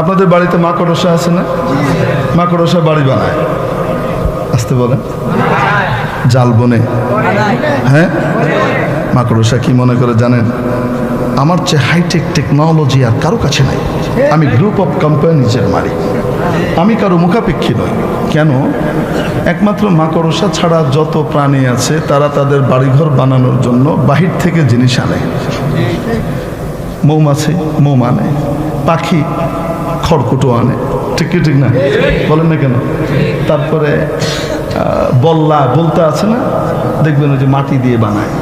আপনাদের বাড়িতে মাকড়সা আছে না? মাকড়সা বাড়ি বানায়। আসতে বলেন। জাল বনে। হ্যাঁ? মাকড়সা কি মনে করে জানেন? আমার চেয়ে হাইটেক টেকনোলজি আর কারও কাছে নাই। আমি গ্রুপ অফ কোম্পানিজের মালিক। আমি কারও মুখাপেক্ষী নই। কেন? একমাত্র মাকড়সা ছাড়া যত প্রাণী আছে, তারা তাদের বাড়িঘর বানানোর জন্য বাহির থেকে জিনিস আনে। মৌমাছি মৌম আনে পাখি খড়কুটো আনে। ঠিক কি, ঠিক না? বলেন না কেন? তারপরে বল্লা, বলতে আছে না? দেখবেন ওই যে মাটি দিয়ে বানায়।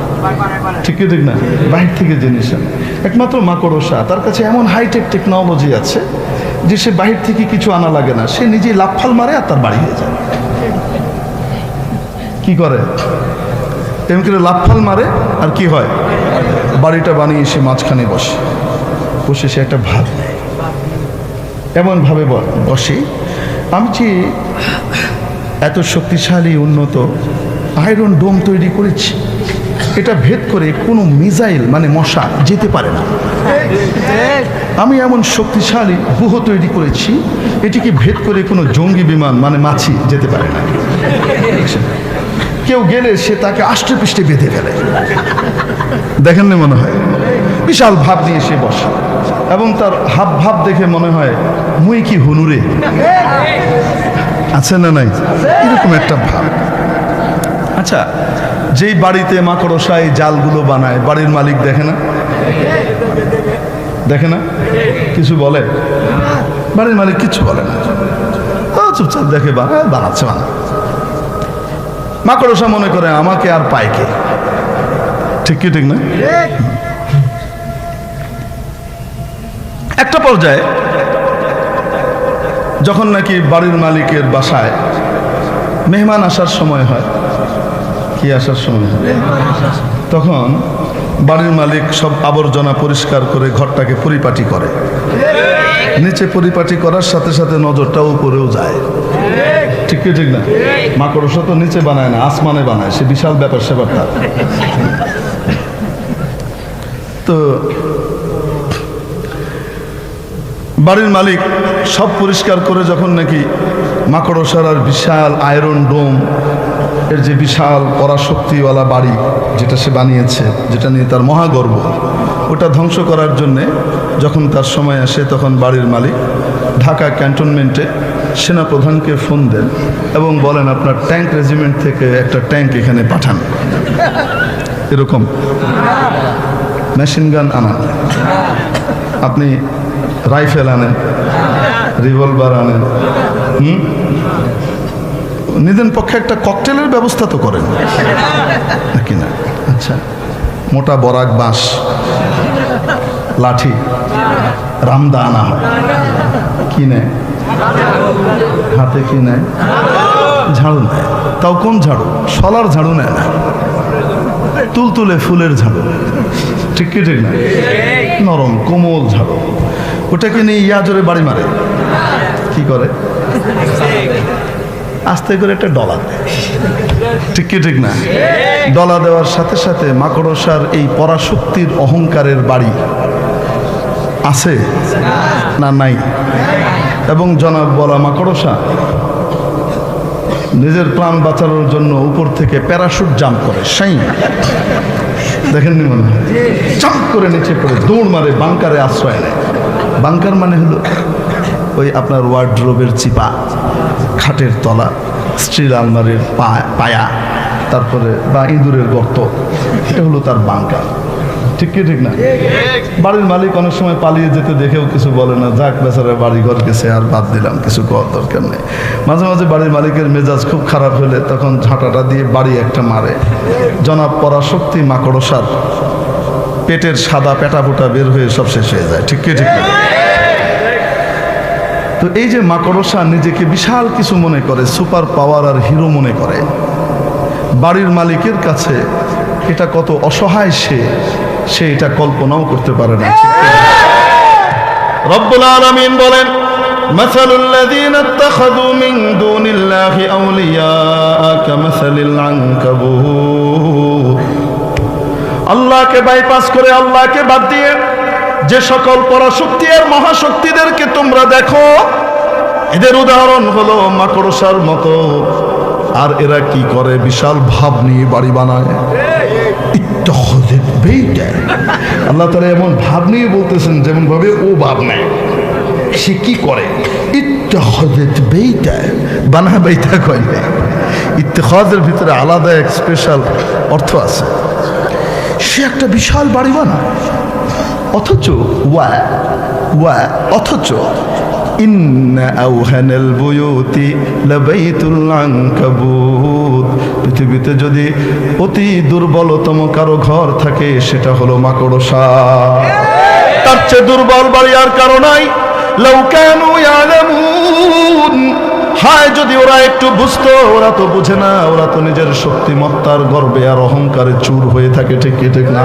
ঠিক কি, ঠিক না? বাহির থেকে জিনিস আনে। একমাত্র মাকড়সা। তার কাছে এমন হাইটেক টেকনোলজি আছে যে সে বাহির থেকে কিছু আনা লাগে না। সে নিজেই লাফাল মারে আর তার বাড়ি যায়। কি করে? এমন করে লাফাল মারে, আর কি হয়? বাড়িটা বানিয়ে সে মাঝখানে বসে। বসে সে একটা ভাত। নেয় এমনভাবে বসে, আমি যে এত শক্তিশালী, উন্নত আয়রন ডোম তৈরি করেছি, এটা ভেদ করে কোনো মিসাইল মানে মশা যেতে পারে না। আমি এমন শক্তিশালী গুহ তৈরি করেছি, এটিকে ভেদ করে কোনো জঙ্গি বিমান মানে মাছি যেতে পারে না। কেউ গেলে সে তাকে আষ্টে পৃষ্ঠে বেঁধে ফেলে। দেখেন না মনে হয়, বিশাল ভাব নিয়ে সে বসে। এবং তার হাব ভাব দেখে মনে হয়, মুই কি হুনুরে আছে না নাই? এরকম একটা ভাব। আচ্ছা যেই বাড়িতে মাকড়সা এই জালগুলো বানায়, বাড়ির মালিক দেখে না? দেখে না? কিছু বলে? বাড়ির মালিক কিছু বলে না। চুপচাপ দেখে বানাচ্ছে বানা মাকড়সা মনে করে, আমাকে আর পায় কে? ঠিক কি, ঠিক না? একটা পর্যায়ে যখন নাকি বাড়ির মালিকের বাসায় মেহমান আসার সময় হয়, কি আসার সময় তখন বাড়ির মালিক সব আবর্জনা পরিষ্কার করে ঘরটাকে পরিপাটি করে। নিচে পরিপাটি করার সাথে সাথে নজরটা উপরেও যায়। ঠিক কি, ঠিক না? মাকড়সা তো নিচে বানায় না, আসমানে বানায়, সে বিশাল ব্যাপার স্যাপারটা তো বাড়ির মালিক সব পরিষ্কার করে যখন নাকি মাকড়সার আর বিশাল আয়রন ডোম, এর যে বিশাল পরাশক্তিওয়ালা বাড়ি যেটা সে বানিয়েছে, যেটা নিয়ে তার মহাগর্ব, ওটা ধ্বংস করার জন্যে যখন তার সময় আসে তখন বাড়ির মালিক ঢাকা ক্যান্টনমেন্টে সেনাপ্রধানকে ফোন দেন এবং বলেন, আপনার ট্যাঙ্ক রেজিমেন্ট থেকে একটা ট্যাঙ্ক এখানে পাঠান। এরকম। মেশিন গান আনান আপনি রাইফেল আনেন রিভলভার আনেন হুম? নিজের পক্ষে একটা ককটেলের ব্যবস্থা তো করেন। নাকি না? আচ্ছা। মোটা বরাক বাঁশ লাঠি রামদা আনা হয় কি নেয়? হাতে কি নেয়? ঝাড়ু নেয়। তাও কোন ঝাড়ু? সলার ঝাড়ু নেয় না। তুলতুলে ফুলের ঝাড়ু। ঠিক কি ঠিক না? নরম কোমল ঝাড়ু। ওটাকে নিয়ে ইয়া জোরে বাড়ি মারে। কি করে? আস্তে করে একটা ডলা দেয়। ঠিক কি, ঠিক না? ডলা দেওয়ার সাথে সাথে মাকড়সার এই পরাশক্তির অহংকারের বাড়ি আছে না নাই? এবং জনাব বলা মাকড়সা, নিজের প্রাণ বাঁচানোর জন্য উপর থেকে প্যারাশুট জাম্প করে সাই দেখেননি মনে হয়? জাম্প করে নিচে পড়ে দৌড় মারে, বাংকারে আশ্রয় নেয়। বাংকার মানে হলো ওই আপনার ওয়ার্ড্রোবের চিপা, খাটের তলা, স্টিল আলমারির পায়া, তারপরে বা ইঁদুরের গর্ত, এটা হলো তার বাংকার। ঠিক কি, ঠিক না? বাড়ির মালিক অনেক সময় পালিয়ে যেতে দেখেও কিছু বলে না, যাক বেচারা বাড়ি ঘর গেছে, আর বাদ দিলাম, কিছু করার দরকার নেই। মাঝে মাঝে বাড়ির মালিকের মেজাজ খুব খারাপ হলে তখন ঝাঁটাটা দিয়ে বাড়ি একটা মারে। জনাব পরাশক্তি মাকড়সার পেটের সাদা পেটা ফুটা বের হয়ে সব শেষ হয়ে যায় ঠিক কি ঠিক না তো এই যে মাকড়সা নিজেকে বিশাল কিছু মনে করে সুপার পাওয়ার আর হিরো মনে করে বাড়ির মালিকের কাছে এটা কত অসহায় সে সে এটা কল্পনাও করতে পারে না রব্বুল আলামিন বলেন مثل الذين اتخذوا من دون الله أولياء كمثل العنكبوت আল্লাহকে বাইপাস করে আল্লাহকে বাদ দিয়ে যে সকল পরাশক্তি আর মহাশক্তিদেরকে তোমরা দেখো, এদের উদাহরণ হলো মাকড়সার মতো। আর এরা কি করে? বিশাল ভাব নিয়ে বাড়ি বানায়। আল্লাহ তারা এমন ভাব নিয়ে বলতেছেন যেমন ভাবে ও ভাব নেয়। সে কি করে? বেইতা বানা বেইতা কয় ইত্তেখাজের ভিতরে আলাদা এক স্পেশাল অর্থ আছে। সে একটা বিশাল বাড়ি বানায়। অথচ ওয়া ওয়া, অথচ পৃথিবীতে যদি অতি দুর্বলতম কারও ঘর থাকে, সেটা হলো মাকড়সা। তার চেয়ে দুর্বল বাড়ি আর কারও নাই। লাউ কানু ইয়ালামুন। হায় যদি ওরা একটু বুঝতো, ওরা তো বুঝে না, ওরা তো নিজের শক্তিমত্তার গর্বে আর অহংকারে চুর হয়ে থাকে, ঠিক কি, ঠিক না?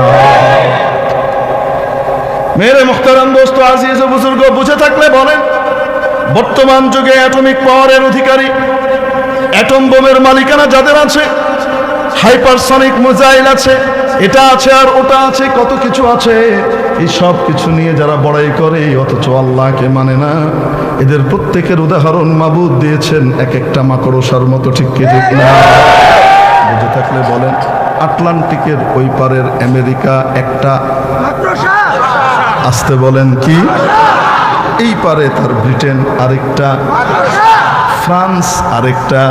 মেরে মুখতারাম দোস্ত, আজিজ বুজুর্গ, বুঝে থাকলে বলেন, বর্তমান যুগে অ্যাটমিক পাওয়ারের অধিকারী, অ্যাটম বোমের মালিকানা যাদের আছে, হাইপারসনিক মোজাইল আছে, এটা আছে আর ওটা আছে, কত কিছু আছে। এই সব কিছু নিয়ে যারা বড়াই করে, অথচ আল্লাহকে মানে না। এদের প্রত্যেকের উদাহরণ মাবুদ দিয়েছেন, এক একটা মাকড়সার মতো, ঠিক কি না? বুঝে থাকলে বলেন, আটলান্টিকের ওই পারের আমেরিকা একটা আসতে বলেন কি? এই পারে তার ব্রিটেন আরেকটা, ফ্রান্স আরেকটা,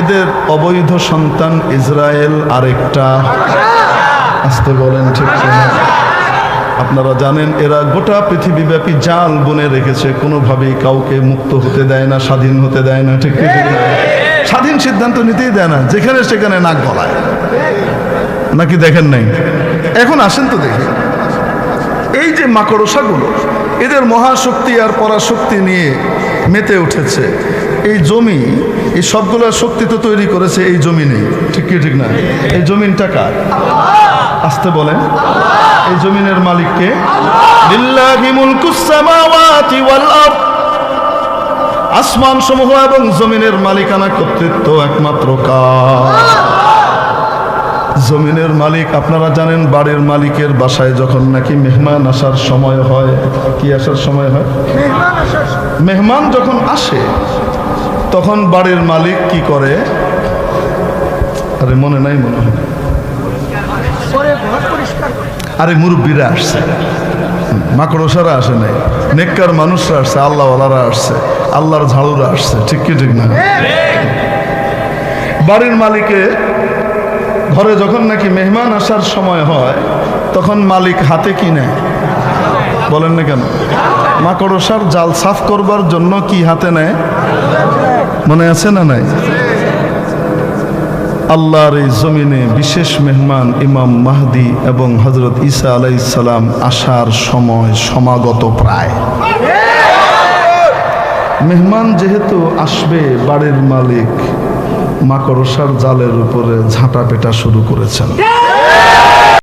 এদের অবৈধ সন্তান ইসরায়েল আরেকটা। আসতে বলেন, ঠিক আপনারা জানেন, এরা গোটা পৃথিবীব্যাপী জাল বনে রেখেছে। কোনোভাবেই কাউকে মুক্ত হতে দেয় না, স্বাধীন হতে দেয় না, ঠিক? স্বাধীন সিদ্ধান্ত নিতেই দেয় না, যেখানে সেখানে নাক গলায়। নাকি দেখেন নাই? এখন আসেন তো দেখি। এই যে মাকড়সাগুলো, এদের মহাশক্তি আর পরাশক্তি নিয়ে মেতে উঠেছে। এই জমি, এই সবগুলো শক্তি তো তৈরি করেছে, এই জমি নেই ঠিক কি ঠিক না? এই জমিনটা কার? আসতে বলেন এই জমিনের মালিককে আসমান সমূহ এবং জমিনের মালিকানা কর্তৃত্ব একমাত্র কার জমিনের মালিক আপনারা জানেন বাড়ির মালিকের বাসায় যখন নাকি মেহমান আসার সময় হয় কি আসার সময় হয়? মেহমান যখন আসে তখন বাড়ির মালিক কি করে? আরে মনে নাই মনে হয়। আরে মুরব্বীরা আসছে। মাকড়সারা আসে নাই। নেককার মানুষরা আসছে, আল্লাহওয়ালারা আসছে, আল্লাহর ঝাড়ুরা আসছে। ঠিক কি, ঠিক না? বাড়ির মালিকে ঘরে যখন নাকি মেহমান আসার সময় হয়, তখন মালিক হাতে কি নেয়? বলেন না কেন? মাকড়সার জাল সাফ করবার জন্য কি হাতে নেয়? মনে আছে না নাই? আল্লাহর এই জমিনে বিশেষ মেহমান ইমাম মাহদি এবং হজরত ঈসা আলাইসালাম আসার সময় সমাগত প্রায়। মেহমান যেহেতু আসবে, বাড়ির মালিক মাকড়সার জালের উপরে ঝাঁটা পেটা শুরু করেছেন।